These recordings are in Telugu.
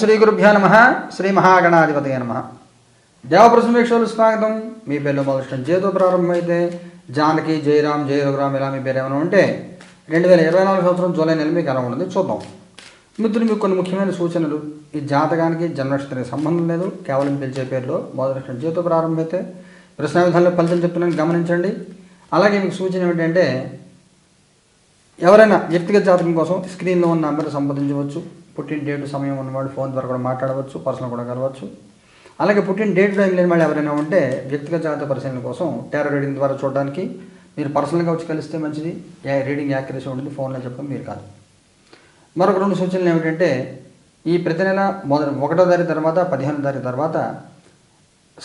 శ్రీ గురుభ్యో నమ. శ్రీ మహాగణాధిపతి నమ. దేవప్రసమేశ్వరులు స్వాగతం. మీ పేర్లు బాలకృష్ణ జయతో ప్రారంభమైతే జానకి జయరామ్ జయ రఘురామ్ ఇలా మీ పేరు ఏమైనా ఉంటే రెండు వేల ఇరవై నాలుగు సంవత్సరం జూలై నెల మీకు ఎలా ఉంటుంది చూద్దాం. మిత్రులు మీకు కొన్ని ముఖ్యమైన సూచనలు. ఈ జాతకానికి జన్మనక్షత్రానికి సంబంధం లేదు. కేవలం పిలిచే పేరులో బాలకృష్ణ జయతో ప్రారంభమైతే ప్రశ్న విధానంలో ఫలితం చెప్తున్నాను. గమనించండి. అలాగే మీకు సూచన ఏమిటంటే ఎవరైనా వ్యక్తిగత జాతకం కోసం స్క్రీన్లో ఉన్న నెంబర్ సంప్రదించవచ్చు. పుట్టిన డేట్ సమయం ఉన్నవాడు ఫోన్ ద్వారా కూడా మాట్లాడవచ్చు పర్సనల్ కూడా కలవచ్చు. అలాగే పుట్టిన డేట్ టైం లేని వాళ్ళు ఎవరైనా ఉంటే వ్యక్తిగత జాగ్రత్త పరిశీలన కోసం టారో రీడింగ్ ద్వారా చూడడానికి మీరు పర్సనల్గా వచ్చి కలిస్తే మంచిది. రీడింగ్ యాక్యురసీ ఉంటుంది ఫోన్లో చెప్పడం మీరు కాదు. మరొక రెండు సూచనలు ఏమిటంటే ఈ ప్రతి నెల మొదటి ఒకటో తారీఖు తర్వాత పదిహేనో తారీఖు తర్వాత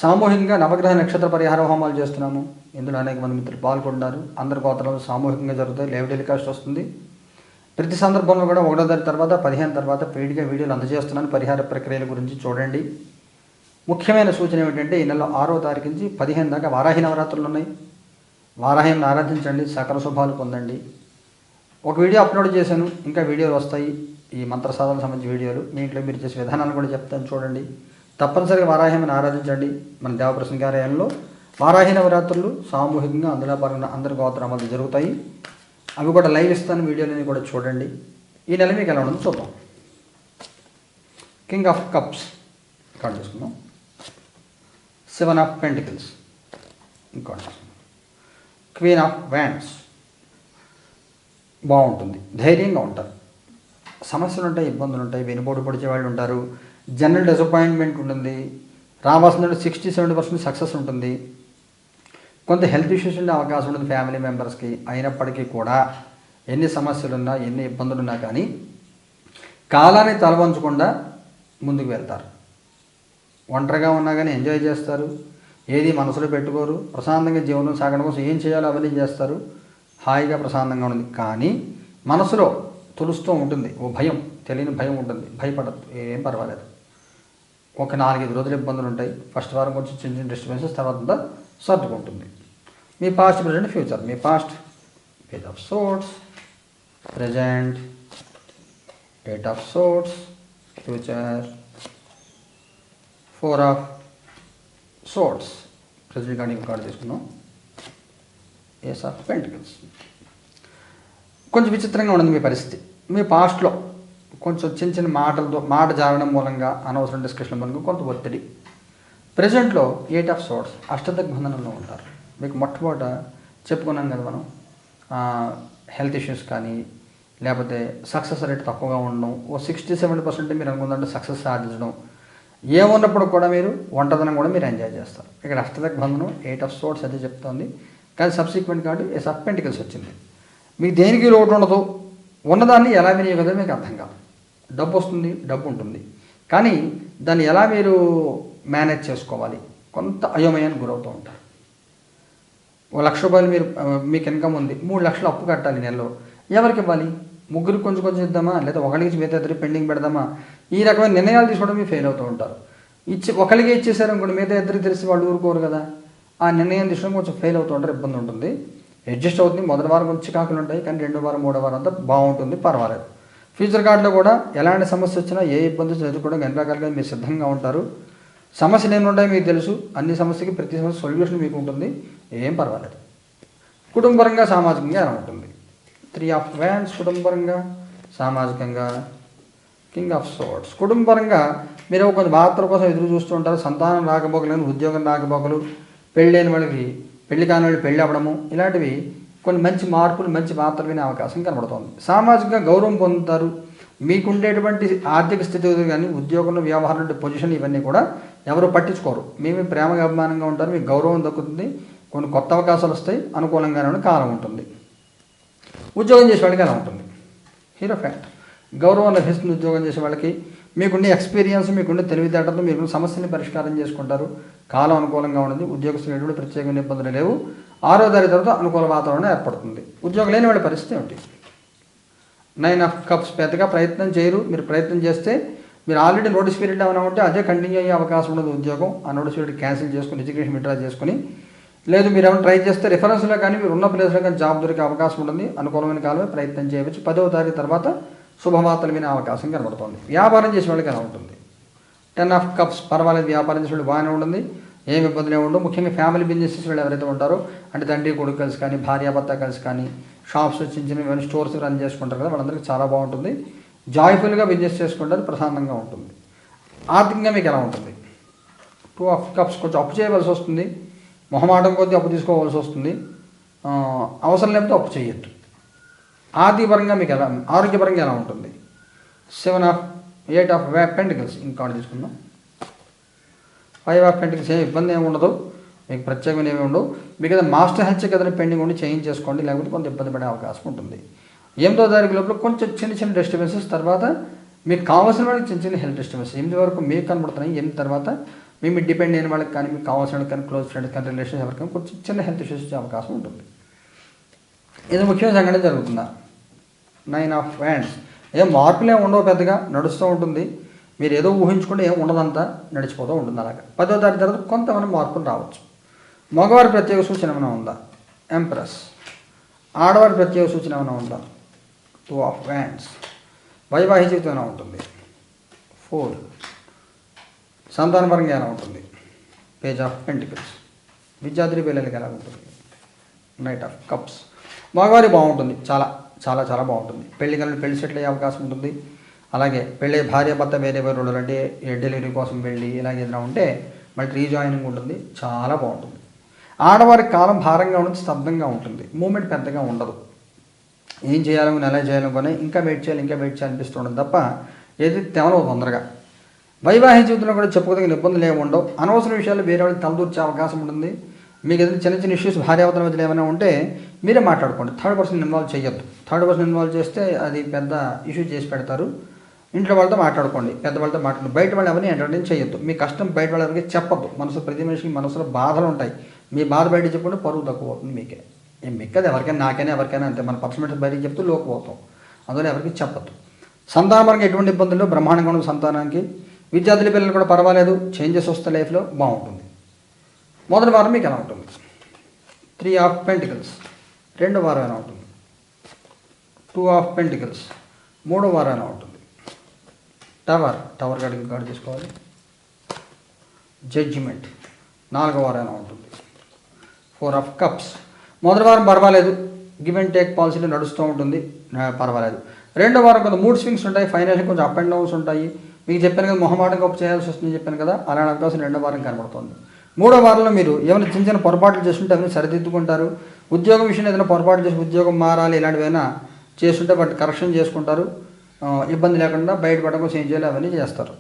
సామూహికంగా నవగ్రహ నక్షత్ర పరిహార హోమాలు చేస్తున్నాము. ఇందులో అనేక మంది మిత్రులు పాల్గొంటున్నారు. అందరి గోత్రాలు సామూహికంగా జరుగుతాయి. లైవ్ టెలికాస్ట్ వస్తుంది. ప్రతి సందర్భంలో కూడా ఒకటో తారీఖు తర్వాత పదిహేను తర్వాత పేడిగా వీడియోలు అందజేస్తున్నాను. పరిహార ప్రక్రియల గురించి చూడండి. ముఖ్యమైన సూచన ఏమిటంటే ఈ నెల ఆరో తారీఖు నుంచి పదిహేను దాకా వారాహి నవరాత్రులు ఉన్నాయి. వారాహిని ఆరాధించండి సకల శుభాలు పొందండి. ఒక వీడియో అప్లోడ్ చేశాను ఇంకా వీడియోలు వస్తాయి. ఈ మంత్ర సాధన సంబంధించిన వీడియోలు మీ ఇంట్లో మీరు చేసే విధానాలు కూడా చెప్తాను చూడండి. తప్పనిసరిగా వారాహిని ఆరాధించండి. మన దేవప్రసన్న కార్యాలయంలో వారాహి నవరాత్రులు సామూహికంగా అందులో పరంగా అందరి గోత్రామాలు జరుగుతాయి. అవి కూడా లైవ్ ఇస్తాను వీడియోలని కూడా చూడండి. ఈ నెల మీకు ఎలా ఉండదు చూద్దాం. కింగ్ ఆఫ్ కప్స్ కార్డు చూసుకుందాం సెవెన్ ఆఫ్ పెంటికల్స్ ఇంకా క్వీన్ ఆఫ్ వ్యాండ్స్ బాగుంటుంది. ధైర్యంగా ఉంటారు. సమస్యలు ఉంటాయి ఇబ్బందులు ఉంటాయి వెనుబోటు పడిచే వాళ్ళు ఉంటారు. జనరల్ డిసప్పాయింట్మెంట్ ఉంటుంది. రావాల్సిన సిక్స్టీ సెవెంటీ పర్సెంట్ సక్సెస్ ఉంటుంది. కొంత హెల్త్ ఇష్యూస్ ఉండే అవకాశం ఉంటుంది ఫ్యామిలీ మెంబర్స్కి అయినప్పటికీ కూడా ఎన్ని సమస్యలు ఉన్నా ఎన్ని ఇబ్బందులు ఉన్నా కానీ కాలాన్ని తలవంచకుండా ముందుకు వెళ్తారు. ఒంటరిగా ఉన్నా కానీ ఎంజాయ్ చేస్తారు. ఏది మనసులో పెట్టుకోరు. ప్రశాంతంగా జీవనం సాగడం కోసం ఏం చేయాలో అవన్నీ చేస్తారు. హాయిగా ప్రశాంతంగా ఉంటుంది. కానీ మనసులో తులుస్తూ ఉంటుంది. ఓ భయం తెలియని భయం ఉంటుంది. భయపడద్దు. ఏం పర్వాలేదు. ఒక నాలుగైదు రోజులు ఇబ్బందులు ఉంటాయి. ఫస్ట్ వారం కొంచెం చిన్న చిన్న డిస్టర్బెన్సెస్ తర్వాత సర్దుకుంటుంది. మీ past present future me past page of swords present eight of swords future four of swords present card card తీసుకున్నాం. ఏస్ ఆఫ్ పెంటికల్స్ కొంచెం విచిత్రంగా ఉండదు మీ పరిస్థితి. మీ పాస్ట్లో కొంచెం చిన్న చిన్న మాటలతో మాట జారడం మూలంగా అనవసరం డిస్కషన్ మూలంగా కొంత ఒత్తిడి. ప్రజెంట్లో ఎయిట్ ఆఫ్ సోర్ట్స్ అష్టదిగ్బంధనంలో ఉంటారు. మీకు మొట్టమొదట చెప్పుకున్నాం కదా మనం హెల్త్ ఇష్యూస్ కానీ లేకపోతే సక్సెస్ రేట్ తక్కువగా ఉండడం ఓ సిక్స్టీ సెవెంటీ పర్సెంట్ మీరు అనుకుందంటే సక్సెస్ సాధించడం ఏమున్నప్పుడు కూడా మీరు ఒంటదనం కూడా మీరు ఎంజాయ్ చేస్తారు. ఇక్కడ అష్టదిగ్బంధనం ఎయిట్ ఆఫ్ సోర్ట్స్ అయితే చెప్తోంది. కానీ సబ్సిక్వెంట్ కాబట్టి ఏ సప్పెంటికల్స్ వచ్చింది. మీకు దేనికి లోటు ఉండదు? ఉన్నదాన్ని ఎలా వినియోగదో మీకు అర్థం కాదు. డబ్బు వస్తుంది డబ్బు ఉంటుంది. కానీ దాన్ని ఎలా మీరు మేనేజ్ చేసుకోవాలి. కొంత అయోమయానికి గురవుతూ ఉంటారు. ఓ లక్ష రూపాయలు మీరు మీకు ఇన్కమ్ ఉంది. మూడు లక్షలు అప్పు కట్టాలి నెలలో. ఎవరికి ఇవ్వాలి? ముగ్గురు కొంచెం కొంచెం ఇద్దామా? లేదా ఒకరికి మిగతా ఇద్దరు పెండింగ్ పెడదామా? ఈ రకమైన నిర్ణయాలు తీసుకోవడం మీరు ఫెయిల్ అవుతూ ఉంటారు. ఇచ్చి ఒకరికి ఇచ్చేసారు అనుకోండి మిగతా ఇద్దరు తెలిసి వాళ్ళు ఊరుకోరు కదా. ఆ నిర్ణయం తీసుకోవడం కొంచెం ఫెయిల్ అవుతూ ఉంటారు ఇబ్బంది ఉంటుంది. అడ్జస్ట్ అవుతుంది మొదటి వారం కొంచెం కాకులు ఉంటాయి కానీ రెండో వారం మూడో వారం అంతా బాగుంటుంది పర్వాలేదు. ఫ్యూచర్ కార్డులో కూడా ఎలాంటి సమస్య వచ్చినా ఏ ఇబ్బంది ఎదుర్కోవడం ఎన్ని రకాలుగా మీరు సిద్ధంగా ఉంటారు. సమస్యలు ఏమి ఉంటాయో మీకు తెలుసు. అన్ని సమస్యకి ప్రతి సమస్య సొల్యూషన్ మీకు ఉంటుంది. ఏం పర్వాలేదు. కుటుంబపరంగా సామాజికంగా ఎలా ఉంటుంది? త్రీ ఆఫ్ వ్యాన్స్ కుటుంబపరంగా సామాజికంగా కింగ్ ఆఫ్ సోర్ట్స్ కుటుంబపరంగా మీరు కొంచెం వార్తల కోసం ఎదురు చూస్తూ ఉంటారు. సంతానం రాకపోకలేని ఉద్యోగం రాకపోకలు పెళ్ళైన వాళ్ళకి పెళ్ళి కాని వాళ్ళు పెళ్ళి అవ్వడము ఇలాంటివి కొన్ని మంచి మార్పులు మంచి మాత్రమే అవకాశం కనబడుతోంది. సామాజికంగా గౌరవం పొందుతారు. మీకుండేటువంటి ఆర్థిక స్థితి కానీ ఉద్యోగంలో వ్యవహారంలో పొజిషన్ ఇవన్నీ కూడా ఎవరు పట్టించుకోరు. మేమే ప్రేమగా అభిమానంగా ఉంటారు మీకు గౌరవం దక్కుతుంది కొన్ని కొత్త అవకాశాలు వస్తాయి అనుకూలంగానే ఉండే కాలం ఉంటుంది. ఉద్యోగం చేసే వాళ్ళకి అలా ఉంటుంది? హీరో ఫ్యాక్ట్ గౌరవం లభిస్తుంది ఉద్యోగం చేసే వాళ్ళకి. మీకుండే ఎక్స్పీరియన్స్ మీకుండే తెలివితేటలు మీకున్న సమస్యని పరిష్కారం చేసుకుంటారు. కాలం అనుకూలంగా ఉంటుంది ఉద్యోగస్తులు ఎటువంటి ప్రత్యేకమైన ఇబ్బందులు లేవు. ఆరో తారీఖు తర్వాత అనుకూల వాతావరణం ఏర్పడుతుంది. ఉద్యోగం లేని వాళ్ళ పరిస్థితి ఏమిటి? నైన్ ఆఫ్ కప్స్ పెద్దగా ప్రయత్నం చేయరు. మీరు ప్రయత్నం చేస్తే మీరు ఆల్రెడీ నోటీస్ పీరియడ్ ఏమైనా ఉంటే అదే కంటిన్యూ అయ్యే అవకాశం ఉండదు ఉద్యోగం. ఆ నోటీస్ పీరియడ్ క్యాన్సిల్ చేసుకుని ఎడ్యుకేషన్ విత్డ్రా చేసుకుని. లేదు మీరు ఏమైనా ట్రై చేస్తే రిఫరెన్స్లో కానీ మీరు ఉన్న ప్లేస్లో కానీ జాబ్ దొరికే అవకాశం ఉంటుంది. అనుకూలమైన కాలమే ప్రయత్నం చేయవచ్చు. పదవ తారీఖు తర్వాత శుభవార్తలు వినే అవకాశం కనబడుతుంది. వ్యాపారం చేసే వాళ్ళకి ఎలా ఉంటుంది? టెన్ ఆఫ్ కప్స్ పర్వాలేదు. వ్యాపారం చేసేవాళ్ళు బాగానే ఉంటుంది ఏమి ఇబ్బందులు ఉండవు. ముఖ్యంగా ఫ్యామిలీ బిజినెస్ వాళ్ళు ఎవరైతే ఉంటారో అంటే తండ్రి కొడుకు కలిసి కానీ భార్యాభర్త కలిసి కానీ షాప్స్ చిన్న చిన్న ఏమైనా స్టోర్స్ రన్ చేసుకుంటారు కదా వాళ్ళందరికీ చాలా బాగుంటుంది. జాయ్ఫుల్గా బిజినెస్ చేసుకుంటారు ప్రశాంతంగా ఉంటుంది. ఆర్థికంగా మీకు ఎలా ఉంటుంది? టూ ఆఫ్ కప్స్ కొంచెం అప్పు చేయవలసి వస్తుంది. మొహమాటం కొద్దీ అప్పు తీసుకోవాల్సి వస్తుంది. అవసరం లేకపోతే అప్పు చేయొద్దు. ఆర్థికపరంగా మీకు ఎలా ఆరోగ్యపరంగా ఎలా ఉంటుంది? Seven of eight of pentacles. ఇంకా తీసుకుందాం. ఫైవ్ ఆఫ్ పెంటికల్స్ ఏ ఇబ్బంది ఏమి ఉండదు. మీకు ప్రత్యేకమైన ఏమి ఉండవు. మీకు ఏదైనా మాస్టర్ హెల్త్ కదా ఏదైనా పెండింగ్ ఉండి చేంజ్ చేసుకోండి. లేకపోతే కొంత ఇబ్బంది పడే అవకాశం ఉంటుంది. ఎనిమిదో తారీఖు లోపల కొంచెం చిన్న చిన్న డిస్టర్బెన్సెస్ తర్వాత మీకు కావాల్సిన వాళ్ళకి చిన్న చిన్న హెల్త్ డిస్టర్బెన్స్ ఎనిమిది వరకు మీకు కనబడుతున్నాయి. ఎనిమిది తర్వాత మీ డిపెండ్ అయిన వాళ్ళకి కానీ మీకు కావాల్సిన వాళ్ళకి కానీ క్లోజ్ ఫ్రెండ్స్ కానీ రిలేషన్ ఎవరికి కొంచెం చిన్న హెల్త్ ఇష్యూస్ వచ్చే అవకాశం ఉంటుంది. ఇది ముఖ్యమైన సంఘటన జరుగుతుందా? నైన్ ఆఫ్ హ్యాండ్స్ ఏం మార్పులే ఉండవు పెద్దగా. నడుస్తూ ఉంటుంది. మీరు ఏదో ఊహించుకుంటే ఏం ఉండదంతా నడిచిపోతూ ఉంటుంది అలాగా. పదో తారీఖు తర్వాత కొంతమంది మార్పులు రావచ్చు. మగవారి ప్రత్యేక సూచన ఏమైనా ఉందా? ఎంప్రెస్ ఆడవారి ప్రత్యేక సూచన ఏమైనా ఉందా? టూ ఆఫ్ వ్యాండ్స్ వైవాహిక జీవితం ఏమైనా ఉంటుంది? ఫోర్ సంతానపరంగా ఎలా ఉంటుంది? పేజ్ ఆఫ్ పెంటికల్స్ విద్యార్థి పిల్లలకి ఎలా ఉంటుంది? నైట్ ఆఫ్ కప్స్ మగవారి బాగుంటుంది. చాలా చాలా చాలా బాగుంటుంది. పెళ్ళి కలిసి పెళ్ళి సెటిల్ అయ్యే అవకాశం ఉంటుంది. అలాగే పెళ్ళి భార్య భర్త వేరే వేరే రోజులు అంటే డెలివరీ కోసం వెళ్ళి ఇలాగ ఏదైనా ఉంటే మళ్ళీ రీజాయినింగ్ ఉంటుంది. చాలా బాగుంటుంది. ఆడవారికి కాలం భారంగా ఉంటుంది స్తబ్దంగా ఉంటుంది. మూమెంట్ పెద్దగా ఉండదు. ఏం చేయాలనుకుని ఎలా చేయాలనుకుని ఇంకా వెయిట్ చేయాలి ఇంకా వెయిట్ చేయాలి అనిపిస్తుండదు తప్ప ఏది తెవలవు తొందరగా. వైవాహిక జీవితంలో కూడా చెప్పుకోదగిన ఇబ్బందులు ఏమి ఉండవు. అనవసర విషయాలు వేరే వాళ్ళకి తలదూర్చే అవకాశం ఉంటుంది. మీకు ఏదైనా చిన్న చిన్న ఇష్యూస్ భార్యావతల మధ్యలో ఏమైనా ఉంటే మీరే మాట్లాడుకోండి. థర్డ్ పర్సన్ ఇన్వాల్వ్ చేయొద్దు. థర్డ్ పర్సన్ ఇన్వాల్వ్ చేస్తే అది పెద్ద ఇష్యూ చేసి పెడతారు. ఇంట్లో వాళ్ళతో మాట్లాడుకోండి. పెద్ద వాళ్ళతో మాట్లాడండి బయట వాళ్ళు ఎవరిని ఎంటర్టైన్ చేయొద్దు. మీ కష్టం బయట వాళ్ళ ఎవరికి చెప్పొద్దు. మనసు ప్రతి మనిషికి మనసులో బాధలు ఉంటాయి. మీ బాధ బయట చెప్పండి పరువు తక్కువ అవుతుంది మీకే. ఏం మిక్కది ఎవరికైనా నాకైనా ఎవరికైనా అంతే. మన పర్సనల్ బయటకి చెప్తూ లోకి పోతాం. అందులో ఎవరికి చెప్పొద్దు. సంతానపరంగా ఎటువంటి ఇబ్బందులు బ్రహ్మాండంగా ఉన్న సంతానానికి. విద్యార్థుల పిల్లలు కూడా పర్వాలేదు. చేంజెస్ వస్తే లైఫ్లో బాగుంటుంది. మొదటి వారం మీకు ఎలా ఉంటుంది? Three of pentacles. రెండో వారం ఎలా ఉంటుంది? Two of pentacles. మూడో వారం ఎలా ఉంటుంది? టవర్. టవర్ కాడికి కార్డు తీసుకోవాలి. జడ్జిమెంట్. నాలుగో వారం ఎలా ఉంటుంది? Four of cups. మొదటి వారం పర్వాలేదు. గివ్ అండ్ టేక్ పాలసీలో నడుస్తూ ఉంటుంది. పర్వాలేదు. రెండో వారం కొంత మూడ్ స్వింగ్స్ ఉంటాయి. ఫైనల్గా కొంచెం అప్ అండ్ డౌన్స్ ఉంటాయి. మీకు చెప్పాను కదా మొహమాటం గొప్ప చేయాల్సి వస్తుంది చెప్పాను కదా అలాంటి అవకాశం రెండో వారం కనబడుతుంది. మూడో వారంలో మీరు ఏమైనా చిన్న చిన్న పొరపాట్లు చేస్తుంటే అవన్నీ సరిదిద్దుకుంటారు. ఉద్యోగం విషయంలో ఏదైనా పొరపాటు చేసి ఉద్యోగం మారాలి ఇలాంటివైనా చేస్తుంటే వాటి కరెక్షన్ చేసుకుంటారు. ఇబ్బంది లేకుండా బయటపడడం కోసం ఏం చేయాలి అవన్నీ చేస్తారు.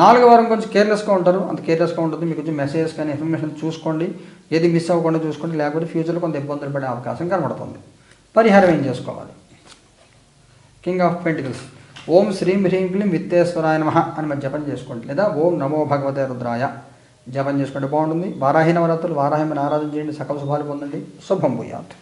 నాలుగో వారం కొంచెం కేర్లెస్గా ఉంటారు. అంత కేర్లెస్గా ఉంటుంది. మీకు కొంచెం మెసేజెస్ కానీ ఇన్ఫర్మేషన్ చూసుకోండి. ఏది మిస్ అవ్వకుండా చూసుకోండి. లేకపోతే ఫ్యూచర్లో కొంత ఇబ్బందులు పడే అవకాశం కనబడుతుంది. పరిహారం ఏం చేసుకోవాలి? కింగ్ ఆఫ్ పెంటికల్స్ ఓం శ్రీం హ్రీం క్లీం విత్తేశ్వరాయ నమ అని మనం జపం చేసుకోండి. లేదా ఓం నమో భగవతే రుద్రాయ జపం చేసుకుంటే బాగుంటుంది. వారాహి నవరాత్రులు వారాహిమని ఆరాధన చేయండి. సకల శుభాలు పొందండి. శుభం భూయాత్.